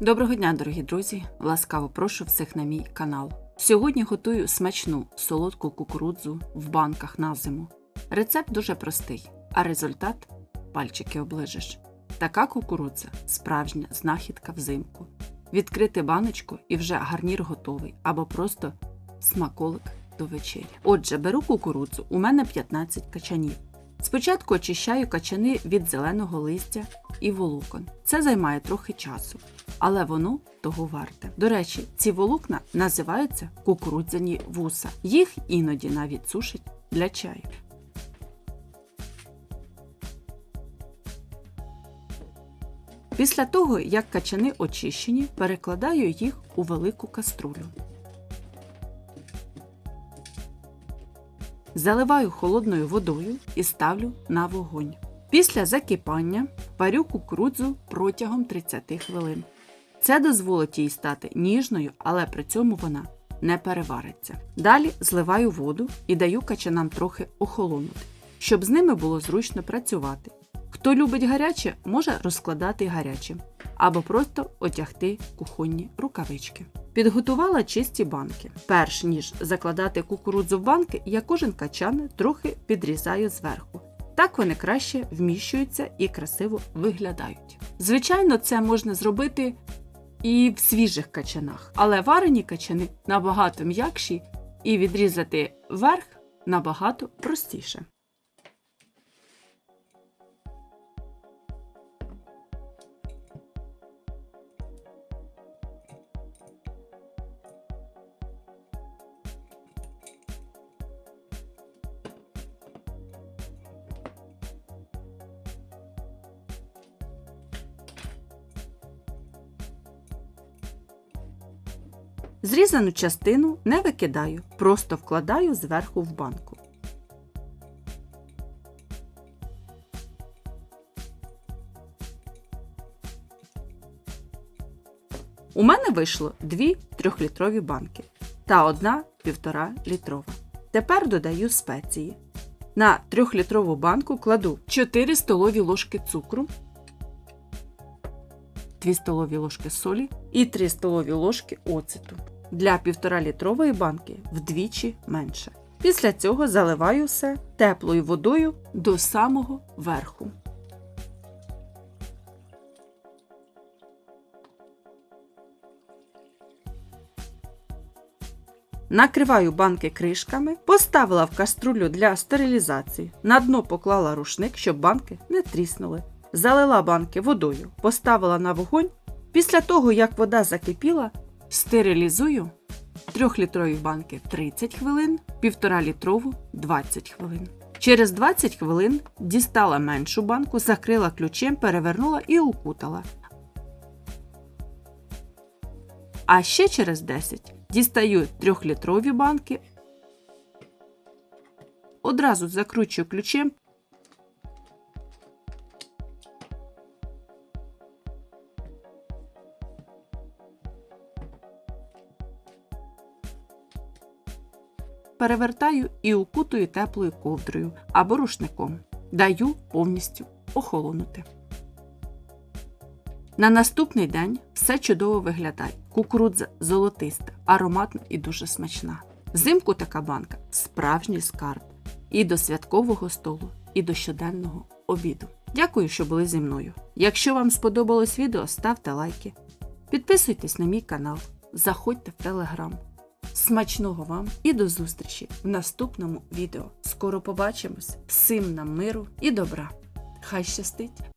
Доброго дня, дорогі друзі! Ласкаво прошу всіх на мій канал. Сьогодні готую смачну солодку кукурудзу в банках на зиму. Рецепт дуже простий, а результат пальчики оближеш. Така кукурудза справжня знахідка взимку. Відкрити баночку і вже гарнір готовий, або просто смаколик до вечері. Отже, беру кукурудзу, у мене 15 качанів. Спочатку очищаю качани від зеленого листя і волокон. Це займає трохи часу, але воно того варте. До речі, ці волокна називаються кукурудзяні вуса. Їх іноді навіть сушать для чаю. Після того, як качани очищені, перекладаю їх у велику каструлю. Заливаю холодною водою і ставлю на вогонь. Після закипання варю кукурудзу протягом 30 хвилин. Це дозволить їй стати ніжною, але при цьому вона не перевариться. Далі зливаю воду і даю качанам трохи охолонути, щоб з ними було зручно працювати. Хто любить гаряче, може розкладати гарячим або просто одягти кухонні рукавички. Підготувала чисті банки. Перш ніж закладати кукурудзу в банки, я кожен качан трохи підрізаю зверху. Так вони краще вміщуються і красиво виглядають. Звичайно, це можна зробити і в свіжих качанах, але варені качани набагато м'якші і відрізати верх набагато простіше. Зрізану частину не викидаю, просто вкладаю зверху в банку. У мене вийшло дві трьохлітрові банки та одна півтора літрова. Тепер додаю спеції. На трьохлітрову банку кладу 4 столові ложки цукру, 2 столові ложки солі і 3 столові ложки оцету. Для 1,5 літрової банки вдвічі менше. Після цього заливаю все теплою водою до самого верху. Накриваю банки кришками, поставила в каструлю для стерилізації. На дно поклала рушник, щоб банки не тріснули. Залила банки водою, поставила на вогонь. Після того, як вода закипіла, стерилізую 3-літрові банки 30 хвилин, 1,5 літрову 20 хвилин. Через 20 хвилин дістала меншу банку, закрила ключем, перевернула і укутала. А ще через 10 дістаю 3-літрові банки, одразу закручую ключем. Перевертаю і укутую теплою ковдрою або рушником. Даю повністю охолонути. На наступний день все чудово виглядає. Кукурудза золотиста, ароматна і дуже смачна. Взимку така банка справжній скарб. І до святкового столу, і до щоденного обіду. Дякую, що були зі мною. Якщо вам сподобалось відео, ставте лайки. Підписуйтесь на мій канал, заходьте в телеграм. Смачного вам і до зустрічі в наступному відео. Скоро побачимось. Всім нам миру і добра. Хай щастить!